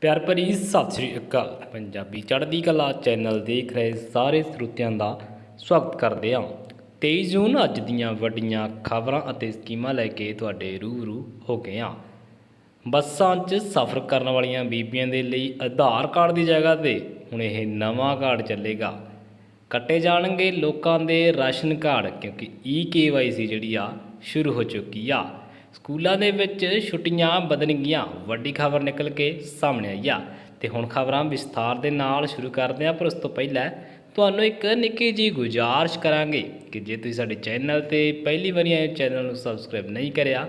ਪਿਆਰ ਭਰੀ ਸਤਿ ਸ੍ਰੀ ਅਕਾਲ। ਪੰਜਾਬੀ ਚੜ੍ਹਦੀ ਕਲਾ ਚੈਨਲ ਦੇਖ ਰਹੇ ਸਾਰੇ ਸਰੋਤਿਆਂ ਦਾ ਸਵਾਗਤ ਕਰਦੇ ਹਾਂ। 23 ਜੂਨ ਅੱਜ ਦੀਆਂ ਵੱਡੀਆਂ ਖਬਰਾਂ ਅਤੇ ਸਕੀਮਾਂ ਲੈ ਕੇ ਤੁਹਾਡੇ ਰੂਬਰੂ ਹੋ ਗਏ ਹਾਂ। ਬੱਸਾਂ 'ਚ ਸਫ਼ਰ ਕਰਨ ਵਾਲੀਆਂ ਬੀਬੀਆਂ ਦੇ ਲਈ ਆਧਾਰ ਕਾਰਡ ਦੀ ਜਗ੍ਹਾ ਤੇ ਹੁਣ ਇਹ ਨਵਾਂ ਕਾਰਡ ਚੱਲੇਗਾ। ਕੱਟੇ ਜਾਣਗੇ ਲੋਕਾਂ ਦੇ ਰਾਸ਼ਨ ਕਾਰਡ ਕਿਉਂਕਿ ਈ ਕੇਵਾਈਸੀ ਜਿਹੜੀ ਆ, ਸ਼ੁਰੂ ਹੋ ਚੁੱਕੀ ਆ। ਸਕੂਲਾਂ ਦੇ ਵਿੱਚ ਛੁੱਟੀਆਂ ਵਧਣਗੀਆਂ ਵੱਡੀ ਖਬਰ ਨਿਕਲ ਕੇ ਸਾਹਮਣੇ ਆਈ ਆ। ਤੇ ਹੁਣ ਖਬਰਾਂ ਵਿਸਥਾਰ ਦੇ ਨਾਲ ਸ਼ੁਰੂ ਕਰਦੇ ਹਾਂ। ਪਰ ਉਸ ਤੋਂ ਪਹਿਲਾਂ ਤੁਹਾਨੂੰ ਇੱਕ ਨਿੱਕੀ ਜੀ ਗੁਜ਼ਾਰਿਸ਼ ਕਰਾਂਗੇ ਕਿ ਜੇ ਤੁਸੀਂ ਸਾਡੇ ਚੈਨਲ ਤੇ ਪਹਿਲੀ ਵਾਰੀ ਆਏ ਚੈਨਲ ਨੂੰ ਸਬਸਕ੍ਰਾਈਬ ਨਹੀਂ ਕਰਿਆ,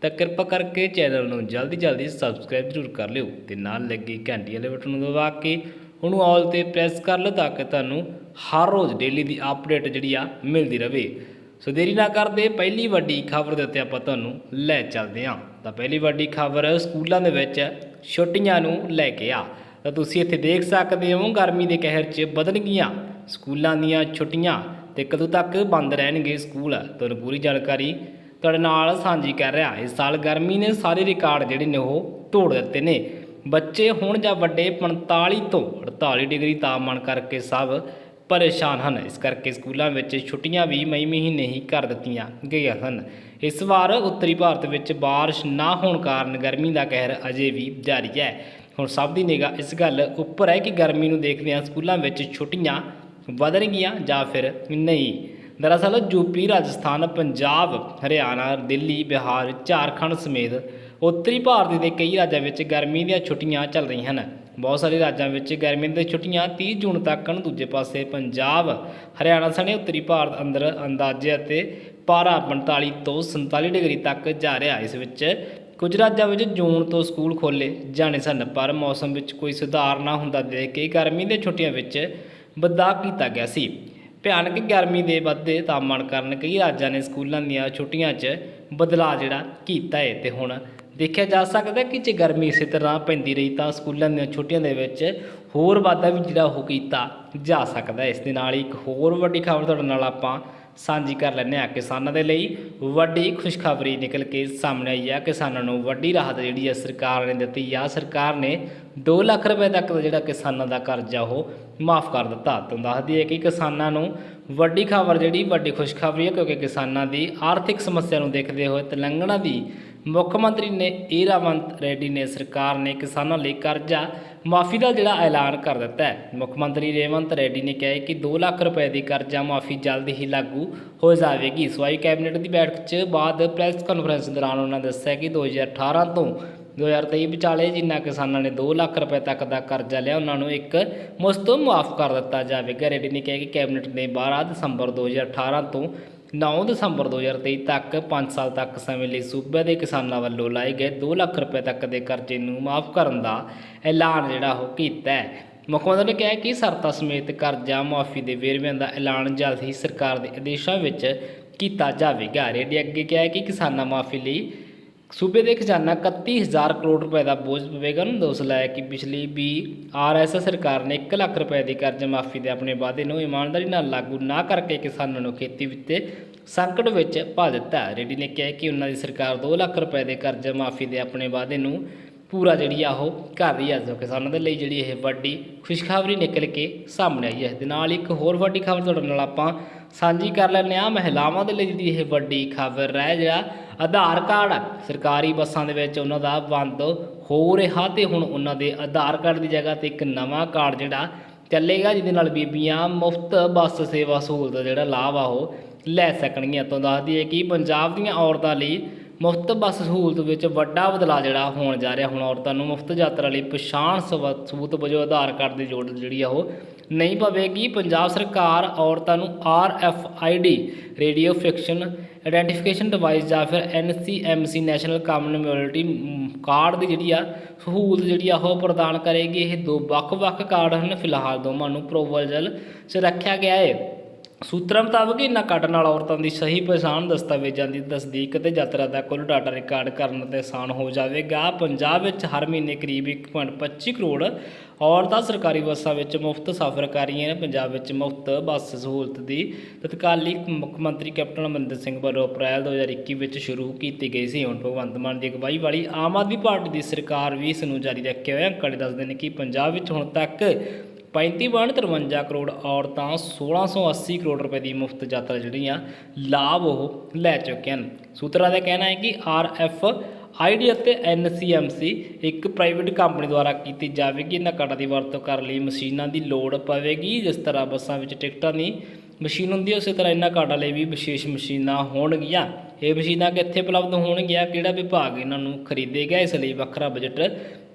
ਤਾਂ ਕਿਰਪਾ ਕਰਕੇ ਚੈਨਲ ਨੂੰ ਜਲਦੀ ਜਲਦੀ ਸਬਸਕ੍ਰਾਈਬ ਜ਼ਰੂਰ ਕਰ ਲਿਓ ਤੇ ਨਾਲ ਲੱਗੀ ਘੰਟੀ ਵਾਲੇ ਬਟਨ ਨੂੰ ਦਬਾ ਕੇ ਉਹਨੂੰ ਆਲ ਤੇ ਪ੍ਰੈਸ ਕਰ ਲਓ ਤਾਂ ਕਿ ਤੁਹਾਨੂੰ ਹਰ ਰੋਜ਼ ਡੇਲੀ ਦੀ ਅਪਡੇਟ ਜਿਹੜੀ ਆ ਮਿਲਦੀ ਰਹੇ। ਸੋ ਦੇਰੀ ਨਾ ਕਰਦੇ, ਪਹਿਲੀ ਵੱਡੀ ਖਬਰ ਦੇ ਉੱਤੇ ਆਪਾਂ ਤੁਹਾਨੂੰ ਲੈ ਚੱਲਦੇ ਹਾਂ। ਤਾਂ ਪਹਿਲੀ ਵੱਡੀ ਖਬਰ ਸਕੂਲਾਂ ਦੇ ਵਿੱਚ ਛੁੱਟੀਆਂ ਨੂੰ ਲੈ ਕੇ ਆ। ਤਾਂ ਤੁਸੀਂ ਇੱਥੇ ਦੇਖ ਸਕਦੇ ਹੋ, ਗਰਮੀ ਦੇ ਕਹਿਰ 'ਚ ਵਧਣਗੀਆਂ ਸਕੂਲਾਂ ਦੀਆਂ ਛੁੱਟੀਆਂ ਤੇ ਕਦੋਂ ਤੱਕ ਬੰਦ ਰਹਿਣਗੇ ਸਕੂਲ? ਤੁਹਾਨੂੰ ਪੂਰੀ ਜਾਣਕਾਰੀ ਤੁਹਾਡੇ ਨਾਲ ਸਾਂਝੀ ਕਰ ਰਿਹਾ। ਇਸ ਸਾਲ ਗਰਮੀ ਨੇ ਸਾਰੇ ਰਿਕਾਰਡ ਜਿਹੜੇ ਨੇ ਉਹ ਤੋੜ ਦਿੱਤੇ ਨੇ। ਬੱਚੇ ਹੁਣ ਜਾਂ ਵੱਡੇ 45 ਤੋਂ 48 ਡਿਗਰੀ ਤਾਪਮਾਨ ਕਰਕੇ ਸਭ ਪਰੇਸ਼ਾਨ ਹਨ। ਇਸ ਕਰਕੇ ਸਕੂਲਾਂ ਵਿੱਚ ਛੁੱਟੀਆਂ ਵੀ ਮਈ ਮਹੀਨੇ ਹੀ ਕਰ ਦਿੱਤੀਆਂ ਗਈਆਂ ਹਨ। ਇਸ ਵਾਰ ਉੱਤਰੀ ਭਾਰਤ ਵਿੱਚ ਬਾਰਿਸ਼ ਨਾ ਹੋਣ ਕਾਰਨ ਗਰਮੀ ਦਾ ਕਹਿਰ ਅਜੇ ਵੀ ਜਾਰੀ ਹੈ। ਹੁਣ ਸਭ ਦੀ ਨਿਗਾਹ ਇਸ ਗੱਲ ਉੱਪਰ ਹੈ ਕਿ ਗਰਮੀ ਨੂੰ ਦੇਖਦਿਆਂ ਸਕੂਲਾਂ ਵਿੱਚ ਛੁੱਟੀਆਂ ਵਧਣਗੀਆਂ ਜਾਂ ਫਿਰ ਨਹੀਂ। ਦਰਅਸਲ ਯੂਪੀ ਰਾਜਸਥਾਨ, ਪੰਜਾਬ, ਹਰਿਆਣਾ, ਦਿੱਲੀ, ਬਿਹਾਰ, ਝਾਰਖੰਡ ਸਮੇਤ ਉੱਤਰੀ ਭਾਰਤ ਦੇ ਕਈ ਰਾਜਾਂ ਵਿੱਚ ਗਰਮੀ ਦੀਆਂ ਛੁੱਟੀਆਂ ਚੱਲ ਰਹੀਆਂ ਹਨ। ਬਹੁਤ ਸਾਰੇ ਰਾਜਾਂ ਵਿੱਚ ਗਰਮੀ ਦੀਆਂ ਛੁੱਟੀਆਂ 30 ਜੂਨ ਤੱਕ ਹਨ। ਦੂਜੇ ਪਾਸੇ ਪੰਜਾਬ, ਹਰਿਆਣਾ ਸਣੇ ਉੱਤਰੀ ਭਾਰਤ ਅੰਦਰ ਅੰਦਾਜ਼ੇ ਅਤੇ ਪਾਰਾ 45 ਤੋਂ 47 ਡਿਗਰੀ ਤੱਕ ਜਾ ਰਿਹਾ ਇਸ ਵਿੱਚ ਕੁਝ ਰਾਜਾਂ ਵਿੱਚ ਜੂਨ ਤੋਂ ਸਕੂਲ ਖੋਲੇ ਜਾਣੇ ਸਨ, ਪਰ ਮੌਸਮ ਵਿੱਚ ਕੋਈ ਸੁਧਾਰ ਨਾ ਹੁੰਦਾ ਦੇਖ ਕੇ ਗਰਮੀ ਦੀਆਂ ਛੁੱਟੀਆਂ ਵਿੱਚ ਬਦਲਾਅ ਕੀਤਾ ਗਿਆ ਸੀ। ਭਿਆਨਕ ਗਰਮੀ ਦੇ ਵੱਧਦੇ ਤਾਪਮਾਨ ਕਾਰਨ ਕਈ ਰਾਜਾਂ ਨੇ ਸਕੂਲਾਂ ਦੀਆਂ ਛੁੱਟੀਆਂ 'ਚ ਬਦਲਾਅ ਜਿਹੜਾ ਕੀਤਾ ਹੈ ਤੇ ਹੁਣ ਦੇਖਿਆ ਜਾ ਸਕਦਾ ਕਿ ਜੇ ਗਰਮੀ ਇਸੇ ਤਰ੍ਹਾਂ ਪੈਂਦੀ ਰਹੀ ਤਾਂ ਸਕੂਲਾਂ ਦੀਆਂ ਛੁੱਟੀਆਂ ਦੇ ਵਿੱਚ ਹੋਰ ਵਾਧਾ ਵੀ ਜਿਹੜਾ ਉਹ ਕੀਤਾ ਜਾ ਸਕਦਾ ਇਸ ਦੇ ਨਾਲ ਹੀ ਇੱਕ ਹੋਰ ਵੱਡੀ ਖਬਰ ਤੁਹਾਡੇ ਨਾਲ ਆਪਾਂ ਸਾਂਝੀ ਕਰ ਲੈਂਦੇ ਹਾਂ ਕਿਸਾਨਾਂ ਦੇ ਲਈ। ਵੱਡੀ ਖੁਸ਼ਖਬਰੀ ਨਿਕਲ ਕੇ ਸਾਹਮਣੇ ਆਈ ਹੈ। ਕਿਸਾਨਾਂ ਨੂੰ ਵੱਡੀ ਰਾਹਤ ਜਿਹੜੀ ਹੈ ਸਰਕਾਰ ਨੇ ਦਿੱਤੀ ਆ। ਸਰਕਾਰ ਨੇ 2 ਲੱਖ ਰੁਪਏ ਤੱਕ ਦਾ ਜਿਹੜਾ ਕਿਸਾਨਾਂ ਦਾ ਕਰਜ਼ਾ ਉਹ ਮਾਫ ਕਰ ਦਿੱਤਾ। ਤੁਹਾਨੂੰ ਦੱਸਦੀ ਹੈ ਕਿ ਕਿਸਾਨਾਂ ਨੂੰ ਵੱਡੀ ਖਬਰ ਜਿਹੜੀ ਵੱਡੀ ਖੁਸ਼ਖਬਰੀ ਹੈ ਕਿਉਂਕਿ ਕਿਸਾਨਾਂ ਦੀ ਆਰਥਿਕ ਸਮੱਸਿਆ ਨੂੰ ਦੇਖਦੇ ਹੋਏ ਤੇਲੰਗਾਨਾ ਦੀ ਮੁੱਖ ਮੰਤਰੀ ਨੇ ਈਰਾਵੰਤ ਰੈਡੀ ਨੇ ਸਰਕਾਰ ਨੇ ਕਿਸਾਨਾਂ ਲਈ ਕਰਜ਼ਾ ਮਾਫੀ ਦਾ ਜਿਹੜਾ ਐਲਾਨ ਕਰ ਦਿੱਤਾ ਹੈ। ਮੁੱਖ ਮੰਤਰੀ ਰੇਵੰਤ ਰੈਡੀ ਨੇ ਕਿਹਾ ਕਿ 2 ਲੱਖ ਰੁਪਏ ਦੀ ਕਰਜ਼ਾ ਮਾਫੀ ਜਲਦ ਹੀ ਲਾਗੂ ਹੋ ਜਾਵੇਗੀ। ਸਵਾਈ ਕੈਬਨਿਟ ਦੀ ਬੈਠਕ 'ਚ ਬਾਅਦ ਪ੍ਰੈਸ ਕਾਨਫਰੰਸ ਦੌਰਾਨ ਉਹਨਾਂ ਦੱਸਿਆ ਕਿ 2018 ਤੋਂ 2023 ਵਿਚਾਲੇ ਜਿਨ੍ਹਾਂ ਕਿਸਾਨਾਂ ਨੇ 2 ਲੱਖ ਰੁਪਏ ਤੱਕ ਦਾ ਕਰਜ਼ਾ ਲਿਆ, ਉਹਨਾਂ ਨੂੰ ਇੱਕ ਮੁਸਤ ਮਾਫ ਕਰ ਦਿੱਤਾ ਜਾਵੇਗਾ। ਰੈਡੀ ਨੇ ਕਿਹਾ ਕਿ ਕੈਬਨਿਟ ਨੇ 12 ਦਸੰਬਰ 2018 ਤੋਂ 9 ਦਸੰਬਰ 2023 ਤੱਕ 5 ਸਾਲ ਤੱਕ ਸਮੇਂ ਲਈ ਸੂਬੇ ਦੇ ਕਿਸਾਨਾਂ ਵੱਲੋਂ ਲਾਏ ਗਏ 2 ਲੱਖ ਰੁਪਏ ਤੱਕ ਦੇ ਕਰਜ਼ੇ ਨੂੰ ਮਾਫ ਕਰਨ ਦਾ ਐਲਾਨ ਜਿਹੜਾ ਉਹ ਕੀਤਾ ਹੈ। ਮੁੱਖ ਮੰਤਰੀ ਨੇ ਕਿਹਾ ਕਿ ਸਰਤਾ ਸਮੇਤ ਕਰਜ਼ਾ ਮਾਫੀ ਦੇ ਵੇਰਵਿਆਂ ਦਾ ਐਲਾਨ ਜਲਦ ਹੀ ਸਰਕਾਰ ਦੇ ਆਦੇਸ਼ਾਂ ਵਿੱਚ ਕੀਤਾ ਜਾਵੇਗਾ। ਰੇਡੀ ਅੱਗੇ ਕਿਹਾ ਕਿ ਕਿਸਾਨਾਂ ਮਾਫੀ ਲਈ ਸੂਬੇ ਦੇ ਖਜ਼ਾਨਾ 31000 ਕਰੋੜ ਰੁਪਏ ਦਾ ਬੋਝ ਪਵੇਗਾ ਨੂੰ ਦੋਸ਼ ਲਾਇਆ ਕਿ ਪਿਛਲੀ ਵੀ ਆਰਐਸਐਸ ਸਰਕਾਰ ਨੇ 1 ਲੱਖ ਰੁਪਏ ਦੀ ਕਰਜ਼ ਮਾਫੀ ਦੇ ਆਪਣੇ ਵਾਅਦੇ ਨੂੰ ਇਮਾਨਦਾਰੀ ਨਾਲ ਲਾਗੂ ਨਾ ਕਰਕੇ ਕਿਸਾਨਾਂ ਨੂੰ ਖੇਤੀ ਵਿੱਚ ਸੰਕਟ ਵਿੱਚ ਪਾ ਦਿੱਤਾ। ਰੈਡੀ ਨੇ ਕਿਹਾ ਕਿ ਉਹਨਾਂ ਦੀ ਸਰਕਾਰ 2 ਲੱਖ ਰੁਪਏ ਦੇ ਕਰਜ਼ ਮਾਫੀ ਦੇ ਆਪਣੇ ਵਾਅਦੇ ਨੂੰ ਪੂਰਾ ਜਿਹੜੀ ਆ ਉਹ ਕਰ ਰਹੀ ਹੈ ਜੋ ਕਿਸਾਨਾਂ ਦੇ ਲਈ ਜਿਹੜੀ ਇਹ ਵੱਡੀ ਖੁਸ਼ਖਬਰੀ ਨਿਕਲ ਕੇ ਸਾਹਮਣੇ ਆਈ ਹੈ। ਇਸ ਦੇ ਨਾਲ ਇੱਕ ਹੋਰ ਵੱਡੀ ਖਬਰ ਤੁਹਾਡੇ ਨਾਲ ਆਪਾਂ ਸਾਂਝੀ ਕਰ ਲੈਂਦੇ ਆ ਮਹਿਲਾਵਾਂ ਦੇ ਲਈ ਜਿਹੜੀ ਇਹ ਵੱਡੀ ਖਬਰ ਹੈ ਜਿਹੜਾ ਆਧਾਰ ਕਾਰਡ। ਆ, ਸਰਕਾਰੀ ਬੱਸਾਂ ਦੇ ਵਿੱਚ ਉਹਨਾਂ ਦਾ ਬੰਦ ਹੋ ਰਿਹਾ ਤੇ ਹੁਣ ਉਹਨਾਂ ਦੇ ਆਧਾਰ ਕਾਰਡ ਦੀ ਜਗ੍ਹਾ ਤੇ ਇੱਕ ਨਵਾਂ ਕਾਰਡ ਜਿਹੜਾ ਚੱਲੇਗਾ ਜਿਹਦੇ ਨਾਲ ਬੀਬੀਆਂ ਮੁਫਤ ਬੱਸ ਸੇਵਾ ਸਹੂਲਤ ਦਾ ਜਿਹੜਾ ਲਾਭ ਆ ਉਹ ਲੈ ਸਕਣਗੀਆਂ। ਤੋਂ ਦੱਸਦੀ ਹੈ ਕਿ ਪੰਜਾਬ ਦੀਆਂ ਔਰਤਾਂ ਲਈ ਮੁਫਤ ਬੱਸ ਸਹੂਲਤ ਵਿੱਚ ਵੱਡਾ ਬਦਲਾਅ ਜਿਹੜਾ ਹੋਣ ਜਾ ਰਿਹਾ, ਹੁਣ ਔਰਤਾਂ ਨੂੰ ਮੁਫਤ ਯਾਤਰਾ ਲਈ ਪਛਾਣ ਸਬੂਤ ਸਬੂਤ ਵਜੋਂ ਆਧਾਰ ਕਾਰਡ ਦੀ ਜ਼ਰੂਰਤ ਜਿਹੜੀ ਆ ਉਹ ਨਹੀਂ ਪਵੇਗੀ। ਪੰਜਾਬ ਸਰਕਾਰ ਔਰਤਾਂ ਨੂੰ R F I D, radio fiction identification device ਜਾਂ ਫਿਰ N C M C, national common mobility card ਦੀ ਜਿਹੜੀ ਆ ਸਹੂਲਤ ਜਿਹੜੀ ਆ ਉਹ ਪ੍ਰਦਾਨ ਕਰੇਗੀ। ਇਹ ਦੋ ਵੱਖ-ਵੱਖ ਕਾਰਡ ਹਨ। ਫਿਲਹਾਲ ਦੋਵਾਂ ਨੂੰ ਪ੍ਰੋਵੋਜ਼ਲ 'ਚ ਰੱਖਿਆ ਗਿਆ ਹੈ ਸੂਤਰਾਂ ਮੁਤਾਬਕ ਇਹਨਾਂ ਕੱਢਣ ਨਾਲ ਔਰਤਾਂ ਦੀ ਸਹੀ ਪਛਾਣ ਦਸਤਾਵੇਜ਼ਾਂ ਦੀ ਤਸਦੀਕ ਅਤੇ ਯਾਤਰਾ ਦਾ ਕੁੱਲ ਡਾਟਾ ਰਿਕਾਰਡ ਕਰਨ ਤੇ ਆਸਾਨ ਹੋ ਜਾਵੇਗਾ। ਪੰਜਾਬ ਵਿੱਚ ਹਰ ਮਹੀਨੇ ਕਰੀਬ 1.25 ਕਰੋੜ ਔਰਤਾਂ ਸਰਕਾਰੀ ਬੱਸਾਂ ਵਿੱਚ ਮੁਫਤ ਸਫ਼ਰ ਕਰ ਰਹੀਆਂ ਨੇ ਪੰਜਾਬ ਵਿੱਚ ਮੁਫਤ ਬੱਸ ਸਹੂਲਤ ਦੀ ਤਤਕਾਲੀ ਮੁੱਖ ਮੰਤਰੀ ਕੈਪਟਨ ਅਮਰਿੰਦਰ ਸਿੰਘ ਵੱਲੋਂ ਅਪ੍ਰੈਲ 2021 ਵਿੱਚ ਸ਼ੁਰੂ ਕੀਤੀ ਗਈ ਸੀ। ਹੁਣ ਭਗਵੰਤ ਮਾਨ ਦੀ ਅਗਵਾਈ ਵਾਲੀ ਆਮ ਆਦਮੀ ਪਾਰਟੀ ਦੀ ਸਰਕਾਰ ਵੀ ਇਸ ਨੂੰ ਜਾਰੀ ਰੱਖੇ ਹੋਏ ਅੰਕੜੇ ਦੱਸਦੇ ਨੇ ਕਿ ਪੰਜਾਬ ਵਿੱਚ ਹੁਣ ਤੱਕ 35.53 ਕਰੋੜ ਔਰਤਾਂ 1680 ਕਰੋੜ ਰੁਪਏ ਦੀ ਮੁਫਤ ਯਾਤਰਾ ਜਿਹੜੀਆਂ ਲਾਭ ਉਹ ਲੈ ਚੁੱਕੇ ਹਨ ਸੂਤਰਾਂ ਦਾ ਕਹਿਣਾ ਹੈ ਕਿ ਆਰਐਫ ਆਈਡੀ ਅਤੇ ਐਨਸੀਐਮਸੀ ਇੱਕ ਪ੍ਰਾਈਵੇਟ ਕੰਪਨੀ ਦੁਆਰਾ ਕੀਤੀ ਜਾਵੇਗੀ। ਇਹਨਾਂ ਕਾਰਡਾਂ ਦੀ ਵਰਤੋਂ ਕਰਨ ਲਈ ਮਸ਼ੀਨਾਂ ਦੀ ਲੋੜ ਪਵੇਗੀ। ਜਿਸ ਤਰ੍ਹਾਂ ਬੱਸਾਂ ਵਿੱਚ ਟਿਕਟਾਂ ਦੀ ਮਸ਼ੀਨ ਹੁੰਦੀ ਹੈ ਉਸੇ ਤਰ੍ਹਾਂ ਇਹਨਾਂ ਕਾਰਡਾਂ ਲਈ ਵੀ ਵਿਸ਼ੇਸ਼ ਮਸ਼ੀਨਾਂ ਹੋਣਗੀਆਂ। ਇਹ ਮਸ਼ੀਨਾਂ ਕਿੱਥੇ ਉਪਲਬਧ ਹੋਣਗੀਆਂ? ਕਿਹੜਾ ਵਿਭਾਗ ਇਹਨਾਂ ਨੂੰ ਖਰੀਦੇਗਾ? ਇਸ ਲਈ ਵੱਖਰਾ ਬਜਟ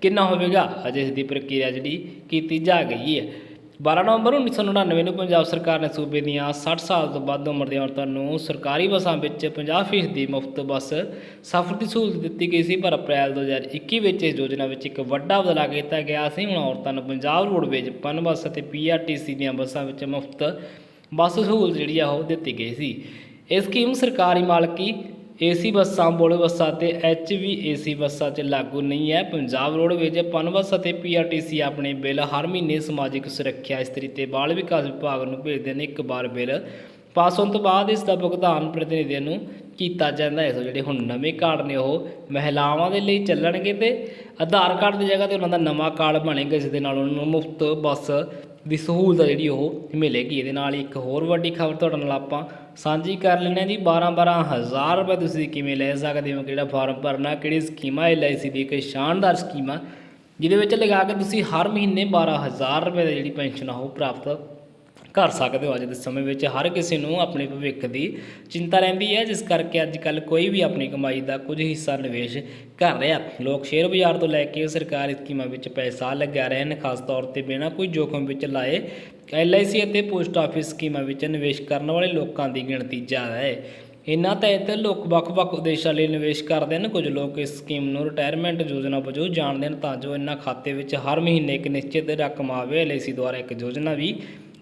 ਕਿੰਨਾ ਹੋਵੇਗਾ? ਅਜੇ ਇਸ ਦੀ ਪ੍ਰਕਿਰਿਆ ਜਿਹੜੀ ਕੀਤੀ ਜਾ ਗਈ ਹੈ। 12 ਨਵੰਬਰ 1999 ਨੂੰ ਪੰਜਾਬ ਸਰਕਾਰ ਨੇ ਸੂਬੇ ਦੀਆਂ 60 ਸਾਲ ਤੋਂ ਵੱਧ ਉਮਰ ਦੀਆਂ ਔਰਤਾਂ ਨੂੰ ਸਰਕਾਰੀ ਬੱਸਾਂ ਵਿੱਚ 50% ਦੀ ਮੁਫਤ ਬੱਸ ਸਫ਼ਰ ਦੀ ਸਹੂਲਤ ਦਿੱਤੀ ਗਈ ਸੀ, ਪਰ ਅਪ੍ਰੈਲ 2021 ਵਿੱਚ ਇਸ ਯੋਜਨਾ ਵਿੱਚ ਇੱਕ ਵੱਡਾ ਬਦਲਾਅ ਕੀਤਾ ਗਿਆ ਸੀ। ਹੁਣ ਔਰਤਾਂ ਨੂੰ ਪੰਜਾਬ ਰੋਡਵੇਜ਼ ਪਨ ਬੱਸ ਅਤੇ ਪੀਆਰਟੀਸੀ ਦੀਆਂ ਬੱਸਾਂ ਵਿੱਚ ਮੁਫਤ ਬੱਸ ਸਹੂਲਤ ਜਿਹੜੀ ਆ ਉਹ ਦਿੱਤੀ ਗਈ ਸੀ। ਇਹ ਸਕੀਮ ਸਰਕਾਰੀ ਮਾਲਕੀ ਏਸੀ ਬੱਸਾਂ, ਬੋਲੇ ਬੱਸਾਂ ਤੇ ਐਚਵੀਏਸੀ ਬੱਸਾਂ 'ਚ ਲਾਗੂ ਨਹੀਂ ਹੈ। ਪੰਜਾਬ ਰੋਡਵੇਜ਼ ਪਨ ਬੱਸ ਅਤੇ ਪੀਆਰਟੀਸੀ ਆਪਣੇ ਬਿੱਲ ਹਰ ਮਹੀਨੇ ਸਮਾਜਿਕ ਸੁਰੱਖਿਆ ਇਸਤਰੀ ਤੇ ਬਾਲ ਵਿਕਾਸ ਵਿਭਾਗ ਨੂੰ ਭੇਜਦੇ ਨੇ। ਇੱਕ ਵਾਰ ਬਿੱਲ ਪਾਸ ਹੋਣ ਤੋਂ ਬਾਅਦ ਇਸ ਦਾ ਭੁਗਤਾਨ ਪ੍ਰਤੀਨਿਧੀਆਂ ਨੂੰ ਕੀਤਾ ਜਾਂਦਾ ਹੈ। ਸੋ ਜਿਹੜੇ ਹੁਣ ਨਵੇਂ ਕਾਰਡ ਨੇ, ਉਹ ਮਹਿਲਾਵਾਂ ਦੇ ਲਈ ਚੱਲਣਗੇ ਤੇ ਆਧਾਰ ਕਾਰਡ ਦੀ ਜਗ੍ਹਾ ਤੇ ਉਹਨਾਂ ਦਾ ਨਵਾਂ ਕਾਰਡ ਬਣੇਗਾ, ਜਿਸ ਦੇ ਨਾਲ ਉਹਨਾਂ ਨੂੰ ਮੁਫਤ ਬੱਸ ਦੀ ਸਹੂਲਤ ਆ ਜਿਹੜੀ ਉਹ ਮਿਲੇਗੀ। ਇਹਦੇ ਨਾਲ ਇੱਕ ਹੋਰ ਵੱਡੀ ਖਬਰ ਤੁਹਾਡੇ ਨਾਲ ਆਪਾਂ ਸਾਂਝੀ ਕਰ ਲੈਂਦੇ ਹਾਂ ਜੀ। 12 12000 ਰੁਪਏ ਤੁਸੀਂ ਕਿਵੇਂ ਲੈ ਸਕਦੇ ਹੋ? ਕਿਹੜਾ ਫਾਰਮ ਭਰਨਾ, ਕਿਹੜੀ ਸਕੀਮ ਹੈ ਐਲਆਈਸੀ ਦੀ ਇੱਕ ਸ਼ਾਨਦਾਰ ਸਕੀਮ ਆ ਜਿਹਦੇ ਵਿੱਚ ਲਗਾ ਕੇ ਤੁਸੀਂ ਹਰ ਮਹੀਨੇ 12000 ਰੁਪਏ ਦੀ ਜਿਹੜੀ ਪੈਨਸ਼ਨ ਆ ਉਹ ਪ੍ਰਾਪਤ ਕਰ ਸਕਦੇ ਹੋ ਅੱਜ ਦੇ ਸਮੇਂ ਵਿੱਚ। ਹਰ ਕਿਸੇ ਨੂੰ ਆਪਣੇ ਭਵਿੱਖ ਦੀ ਚਿੰਤਾ ਰਹਿੰਦੀ ਹੈ, ਜਿਸ ਕਰਕੇ ਅੱਜ ਕੱਲ ਕੋਈ ਵੀ ਆਪਣੀ ਕਮਾਈ ਦਾ ਕੁਝ ਹਿੱਸਾ ਨਿਵੇਸ਼ ਕਰ ਰਿਹਾ। ਲੋਕ ਸ਼ੇਅਰ ਬਾਜ਼ਾਰ ਤੋਂ ਲੈ ਕੇ ਸਰਕਾਰੀ ਸਕੀਮਾਂ ਵਿੱਚ ਪੈਸਾ ਲਗਾ ਰਹੇ ਹਨ ਖਾਸ ਤੌਰ ਤੇ ਬਿਨਾਂ ਕੋਈ ਜੋਖਮ ਵਿੱਚ ਲਾਏ ਐਲਆਈਸੀ ਅਤੇ ਪੋਸਟ ਆਫਿਸ ਸਕੀਮਾਂ ਵਿੱਚ ਨਿਵੇਸ਼ ਕਰਨ ਵਾਲੇ ਲੋਕਾਂ ਦੀ ਗਿਣਤੀ ਜ਼ਿਆਦਾ ਹੈ। ਇਨ੍ਹਾਂ ਤਹਿਤ ਲੋਕ ਵੱਖ-ਵੱਖ ਉਦੇਸ਼ਾਂ ਲਈ ਨਿਵੇਸ਼ ਕਰਦੇ ਹਨ। ਕੁਝ ਲੋਕ ਇਸ ਸਕੀਮ ਨੂੰ ਰਿਟਾਇਰਮੈਂਟ ਯੋਜਨਾ ਵਜੋਂ ਜਾਣਦੇ ਹਨ, ਤਾਂ ਜੋ ਇਹਨਾਂ ਖਾਤੇ ਵਿੱਚ ਹਰ ਮਹੀਨੇ ਇੱਕ ਨਿਸ਼ਚਿਤ ਰਕਮ ਆਵੇ। ਐਲਆਈਸੀ ਦੁਆਰਾ ਇੱਕ ਯੋਜਨਾ ਵੀ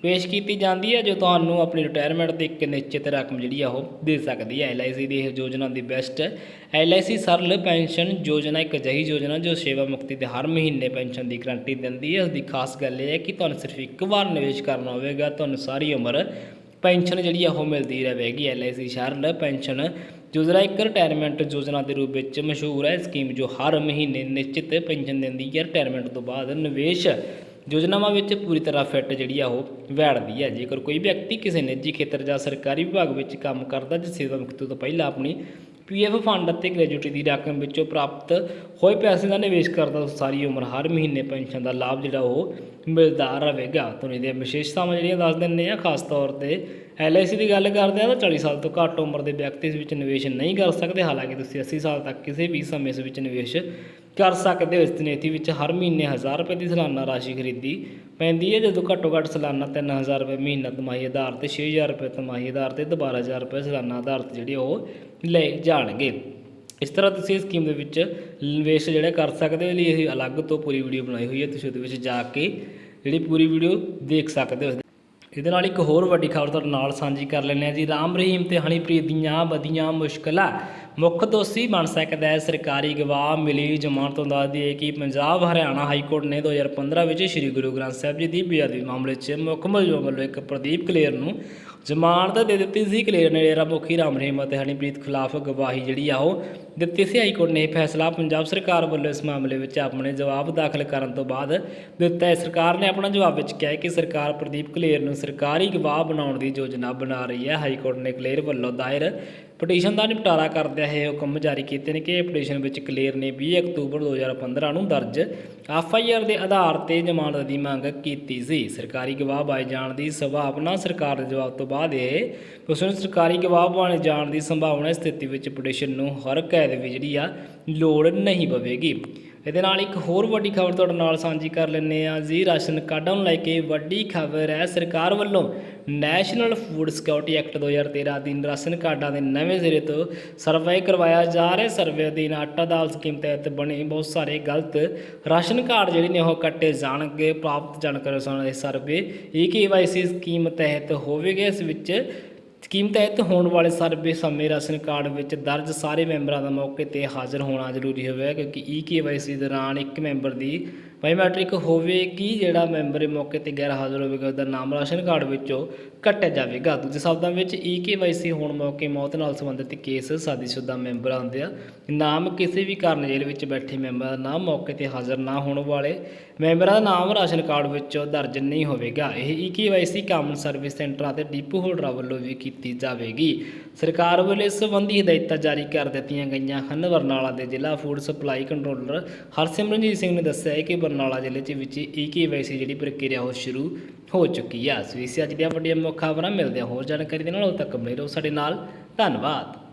ਪੇਸ਼ ਕੀਤੀ ਜਾਂਦੀ ਹੈ, ਜੋ ਤੁਹਾਨੂੰ ਆਪਣੀ ਰਿਟਾਇਰਮੈਂਟ ਦੀ ਇੱਕ ਨਿਸ਼ਚਿਤ ਰਕਮ ਜਿਹੜੀ ਆ ਉਹ ਦੇ ਸਕਦੀ ਹੈ। ਐਲਆਈਸੀ ਦੀ ਇਹ ਯੋਜਨਾ ਦੀ ਬੈਸਟ ਐਲਆਈਸੀ ਸਰਲ ਪੈਨਸ਼ਨ ਯੋਜਨਾ, ਇੱਕ ਅਜਿਹੀ ਯੋਜਨਾ ਜੋ ਸੇਵਾ ਮੁਕਤੀ ਦੇ ਹਰ ਮਹੀਨੇ ਪੈਨਸ਼ਨ ਦੀ ਗਰੰਟੀ ਦਿੰਦੀ ਹੈ। ਉਸ ਦੀ ਖਾਸ ਗੱਲ ਇਹ ਹੈ ਕਿ ਤੁਹਾਨੂੰ ਸਿਰਫ ਇੱਕ ਵਾਰ ਨਿਵੇਸ਼ ਕਰਨਾ ਹੋਵੇਗਾ, ਤੁਹਾਨੂੰ ਸਾਰੀ ਉਮਰ ਪੈਨਸ਼ਨ ਜਿਹੜੀ ਆ ਉਹ ਮਿਲਦੀ ਰਹੇਗੀ। ਐਲਆਈਸੀ ਸਰਲ ਪੈਨਸ਼ਨ ਯੋਜਨਾ ਇੱਕ ਰਿਟਾਇਰਮੈਂਟ ਯੋਜਨਾ ਦੇ ਰੂਪ ਵਿੱਚ ਮਸ਼ਹੂਰ ਹੈ। ਸਕੀਮ ਜੋ ਹਰ ਮਹੀਨੇ ਨਿਸ਼ਚਿਤ ਪੈਨਸ਼ਨ ਦਿੰਦੀ ਹੈ। ਰਿਟਾਇਰਮੈਂਟ ਤੋਂ ਬਾਅਦ ਨਿਵੇਸ਼ ਯੋਜਨਾਵਾਂ ਵਿੱਚ ਪੂਰੀ ਤਰ੍ਹਾਂ ਫਿੱਟ ਜਿਹੜੀ ਆ ਉਹ ਵੈੜਦੀ ਹੈ ਜੇਕਰ ਕੋਈ ਵਿਅਕਤੀ ਕਿਸੇ ਨਿੱਜੀ ਖੇਤਰ ਜਾਂ ਸਰਕਾਰੀ ਵਿਭਾਗ ਵਿੱਚ ਕੰਮ ਕਰਦਾ ਜਿਸ ਸੇਵਾ ਮੁਕਤੀ ਤੋਂ ਪਹਿਲਾਂ ਆਪਣੀ ਪੀਐਫ ਫੰਡ ਅਤੇ ਗ੍ਰੈਜੂਟੀ ਦੀ ਰਕਮ ਵਿੱਚੋਂ ਪ੍ਰਾਪਤ ਹੋਏ ਪੈਸੇ ਦਾ ਨਿਵੇਸ਼ ਕਰਦਾ ਤਾਂ ਸਾਰੀ ਉਮਰ ਹਰ ਮਹੀਨੇ ਪੈਨਸ਼ਨ ਦਾ ਲਾਭ ਜਿਹੜਾ ਉਹ ਮਿਲਦਾ ਰਹੇਗਾ। ਤੁਹਾਨੂੰ ਇਹਦੀਆਂ ਵਿਸ਼ੇਸ਼ਤਾਵਾਂ ਜਿਹੜੀਆਂ ਦੱਸ ਦਿੰਦੇ ਆ, ਖਾਸ ਤੌਰ ਤੇ ਐਲਆਈਸੀ ਦੀ ਗੱਲ ਕਰਦੇ ਆ ਤਾਂ 40 ਸਾਲ ਤੋਂ ਘੱਟ ਉਮਰ ਦੇ ਵਿਅਕਤੀ ਇਸ ਵਿੱਚ ਨਿਵੇਸ਼ ਨਹੀਂ ਕਰ ਸਕਦੇ। ਹਾਲਾਂਕਿ ਤੁਸੀਂ 80 ਸਾਲ ਤੱਕ ਕਿਸੇ ਵੀ ਸਮੇਂ ਇਸ ਵਿੱਚ ਨਿਵੇਸ਼ ਕਰ ਸਕਦੇ ਹੋ ਇਸ ਨੀਤੀ ਵਿੱਚ, ਹਰ ਮਹੀਨੇ 1000 ਰੁਪਏ ਦੀ ਸਾਲਾਨਾ ਰਾਸ਼ੀ ਖਰੀਦੀ ਪੈਂਦੀ ਹੈ, ਜਦੋਂ ਘੱਟੋ ਘੱਟ ਸਾਲਾਨਾ 3000 ਰੁਪਏ ਮਹੀਨਾ ਤਮਾਹੀ ਆਧਾਰ ਤੇ 6000 ਰੁਪਏ ਤਮਾਹੀ ਆਧਾਰ ਤੇ ਤੇ 12000 ਰੁਪਏ ਸਾਲਾਨਾ ਆਧਾਰ ਤੇ ਜਿਹੜੇ ਉਹ ਲਏ ਜਾਣਗੇ। ਇਸ ਤਰ੍ਹਾਂ ਤੁਸੀਂ ਇਸ ਸਕੀਮ ਦੇ ਵਿੱਚ ਨਿਵੇਸ਼ ਜਿਹੜਾ ਕਰ ਸਕਦੇ ਹੋ ਲਈ ਅਸੀਂ ਅਲੱਗ ਤੋਂ ਪੂਰੀ ਵੀਡੀਓ ਬਣਾਈ ਹੋਈ ਹੈ, ਤੁਸੀਂ ਉਹਦੇ ਵਿੱਚ ਜਾ ਕੇ ਜਿਹੜੀ ਪੂਰੀ ਵੀਡੀਓ ਦੇਖ ਸਕਦੇ ਹੋ। ਇਹਦੇ ਨਾਲ ਇੱਕ ਹੋਰ ਵੱਡੀ ਖਬਰ ਤੁਹਾਡੇ ਨਾਲ ਸਾਂਝੀ ਕਰ ਲੈਂਦੇ ਹਾਂ ਜੀ, ਰਾਮ ਰਹੀਮ ਤੇ ਹਨੀਪ੍ਰੀਤ ਦੀਆਂ ਵਧੀਆਂ ਮੁਸ਼ਕਲਾਂ। ਮੁੱਖ ਦੋਸ਼ੀ ਬਣ ਸਕਦਾ ਹੈ। ਸਰਕਾਰੀ ਗਵਾਹ ਮਿਲੀ ਜ਼ਮਾਨਤ ਹੁੰਦਾ ਦੱਸਦੀ ਹੈ ਕਿ ਪੰਜਾਬ ਹਰਿਆਣਾ ਹਾਈ ਕੋਰਟ ਨੇ 2015 ਵਿੱਚ ਸ੍ਰੀ ਗੁਰੂ ਗ੍ਰੰਥ ਸਾਹਿਬ ਜੀ ਦੀ ਬੇਅਦਬੀ ਮਾਮਲੇ 'ਚ ਮੁੱਖ ਮੁਲਜ਼ਮ ਵੱਲੋਂ ਇੱਕ ਪ੍ਰਦੀਪ ਕਲੇਰ ਨੂੰ ਜ਼ਮਾਨਤ ਦੇ ਦਿੱਤੀ ਸੀ। ਕਲੇਰ ਨੇ ਡੇਰਾ ਮੁਖੀ ਰਾਮ ਰਹੀਮ ਅਤੇ ਹਨੀਪ੍ਰੀਤ ਖਿਲਾਫ ਗਵਾਹੀ ਜਿਹੜੀ ਆ ਉਹ ਦਿੱਤੀ ਸੀ ਹਾਈ ਕੋਰਟ ਨੇ ਇਹ ਫੈਸਲਾ। ਪੰਜਾਬ ਸਰਕਾਰ ਵੱਲੋਂ ਇਸ ਮਾਮਲੇ ਵਿੱਚ ਆਪਣੇ ਜਵਾਬ ਦਾਖਲ ਕਰਨ ਤੋਂ ਬਾਅਦ ਦਿੱਤਾ। ਹੈ ਸਰਕਾਰ ਨੇ ਆਪਣਾ ਜਵਾਬ ਵਿੱਚ ਕਿਹਾ ਕਿ ਸਰਕਾਰ ਪ੍ਰਦੀਪ ਕਲੇਰ ਨੂੰ ਸਰਕਾਰੀ ਗਵਾਹ ਬਣਾਉਣ ਦੀ ਯੋਜਨਾ ਬਣਾ ਰਹੀ ਹੈ। ਹਾਈ ਕੋਰਟ ਨੇ ਕਲੇਰ ਵੱਲੋਂ ਦਾਇਰ ਪਟੀਸ਼ਨ ਦਾ ਨਿਪਟਾਰਾ ਕਰਦਿਆਂ ਇਹ ਹੁਕਮ ਜਾਰੀ ਕੀਤੇ ਨੇ ਕਿ ਇਹ ਪਟੀਸ਼ਨ ਵਿੱਚ ਕਲੇਰ ਨੇ 20 ਅਕਤੂਬਰ 2015 ਨੂੰ ਦਰਜ ਐੱਫ ਆਈ ਆਰ ਦੇ ਆਧਾਰ ਤੇ ਜ਼ਮਾਨਤ ਦੀ ਮੰਗ ਕੀਤੀ ਸੀ। ਸਰਕਾਰੀ ਗਵਾਹ ਬਾਏ ਜਾਣ ਦੀ ਸੰਭਾਵਨਾ ਸਰਕਾਰ ਦੇ ਜਵਾਬ ਤੋਂ ਬਾਅਦ ਇਹ ਉਸ ਨੂੰ ਸਰਕਾਰੀ ਗਵਾਹ ਬਣ ਜਾਣ ਦੀ ਸੰਭਾਵਨਾ ਸਥਿਤੀ ਵਿੱਚ ਪਟੀਸ਼ਨ ਨੂੰ ਹਰ ਕੈਦ ਵਿੱਚ ਜਿਹੜੀ ਆ, ਲੋੜ ਨਹੀਂ ਪਵੇਗੀ। ਇਹਦੇ ਨਾਲ ਇੱਕ ਹੋਰ ਵੱਡੀ ਖਬਰ ਤੁਹਾਡੇ ਨਾਲ ਸਾਂਝੀ ਕਰ ਲੈਂਦੇ ਆ ਜੀ। ਰਾਸ਼ਨ ਕਾਰਡਾਂ ਨੂੰ ਲੈ ਕੇ ਵੱਡੀ ਖਬਰ ਹੈ। ਸਰਕਾਰ ਵੱਲੋਂ ਨੈਸ਼ਨਲ ਫੂਡ ਸਿਕਿਉਰਿਟੀ ਐਕਟ 2013 ਅਧੀਨ ਰਾਸ਼ਨ ਕਾਰਡਾਂ ਦੇ ਨਵੇਂ ਸਿਰੇ ਤੋਂ ਸਰਵੇ ਕਰਵਾਇਆ ਜਾ ਰਿਹਾ ਸਰਵੇ ਅਧੀਨ ਆਟਾ ਦਾਲ ਸਕੀਮ ਤਹਿਤ ਬਣੇ ਬਹੁਤ ਸਾਰੇ ਗਲਤ ਰਾਸ਼ਨ ਕਾਰਡ ਜਿਹੜੇ ਨੇ ਉਹ ਕੱਟੇ ਜਾਣਗੇ। ਪ੍ਰਾਪਤ ਜਾਣਕਾਰੀ ਅਨੁਸਾਰ ਇਹ ਸਰਵੇ ਈ ਕੇਵਾਈਸੀ ਸਕੀਮ ਤਹਿਤ ਹੋਵੇਗਾ। ਇਸ ਵਿੱਚ ਸਕੀਮ ਤਹਿਤ ਹੋਣ ਵਾਲੇ ਸਰਵੇ ਸਮੇਂ ਰਾਸ਼ਨ ਕਾਰਡ ਵਿੱਚ ਦਰਜ ਸਾਰੇ ਮੈਂਬਰਾਂ ਦਾ ਮੌਕੇ ਤੇ ਹਾਜ਼ਰ ਹੋਣਾ ਜ਼ਰੂਰੀ ਹੋਵੇਗਾ, ਕਿਉਂਕਿ ਈ ਕੇਵਾਈਸੀ ਦੌਰਾਨ ਇੱਕ ਮੈਂਬਰ ਦੀ ਬਾਇਓਮੈਟ੍ਰਿਕ ਹੋਵੇਗੀ, ਜਿਹੜਾ ਮੈਂਬਰ ਇਹ ਮੌਕੇ ਤੇ ਗੈਰ ਹਾਜ਼ਰ ਹੋਵੇਗਾ, ਉਹਦਾ ਨਾਮ ਰਾਸ਼ਨ ਕਾਰਡ ਵਿੱਚੋਂ ਕੱਟਿਆ ਜਾਵੇਗਾ। ਦੂਜੇ ਸ਼ਬਦਾਂ ਵਿੱਚ, ਈ ਕੇਵਾਈਸੀ ਹੋਣ ਮੌਕੇ ਮੌਤ ਨਾਲ ਸੰਬੰਧਿਤ ਕੇਸ ਸਾਦੀਸ਼ੁਦਾ ਮੈਂਬਰਾਂ ਆਉਂਦੇ ਆ। ਨਾਮ ਕਿਸੇ ਵੀ ਕਾਰਨ ਜੇਲ੍ਹ ਵਿੱਚ ਬੈਠੇ ਮੈਂਬਰ ਦਾ ਨਾਮ ਮੌਕੇ ਤੇ ਹਾਜ਼ਰ ਨਾ ਹੋਣ ਵਾਲੇ ਮੈਂਬਰਾਂ ਦਾ ਨਾਮ ਰਾਸ਼ਨ ਕਾਰਡ ਵਿੱਚੋਂ ਦਰਜ ਨਹੀਂ ਹੋਵੇਗਾ। ਇਹ ਈ ਕੇਵਾਈਸੀ ਕਾਮਨ ਸਰਵਿਸ ਸੈਂਟਰਾਂ ਤੇ ਡੀਪੂ ਹੋਲਡਰਾਂ ਵੱਲੋਂ ਵੀ ਕੀਤੀ ਜਾਵੇਗੀ। ਸਰਕਾਰ ਵੱਲੋਂ ਇਸ ਸੰਬੰਧੀ ਹਦਾਇਤਾਂ ਜਾਰੀ ਕਰ ਦਿੱਤੀਆਂ ਗਈਆਂ ਹਨ। ਬਰਨਾਲਾ ਦੇ ਜ਼ਿਲ੍ਹਾ food supply controller Harsimranjeet Singh ਨੇ ਦੱਸਿਆ ਹੈ ਕਿ ਬਰਨਾਲਾ ਜ਼ਿਲ੍ਹੇ 'ਚ ਵਿੱਚ ਈ ਕੇਵਾਈਸੀ ਜਿਹੜੀ ਪ੍ਰਕਿਰਿਆ ਉਹ ਸ਼ੁਰੂ ਹੋ ਚੁੱਕੀ ਹੈ ਸੋ ਇਸ ਅੱਜ ਦੀਆਂ ਵੱਡੀਆਂ ਮੁੱਖ ਖਬਰਾਂ ਮਿਲਦੇ ਹੋਰ ਜਾਣਕਾਰੀ ਦੇ ਨਾਲ ਉਦੋਂ ਤੱਕ ਬਣੇ ਰਹੋ। ਸਾਡੇ ਨਾਲ, ਧੰਨਵਾਦ।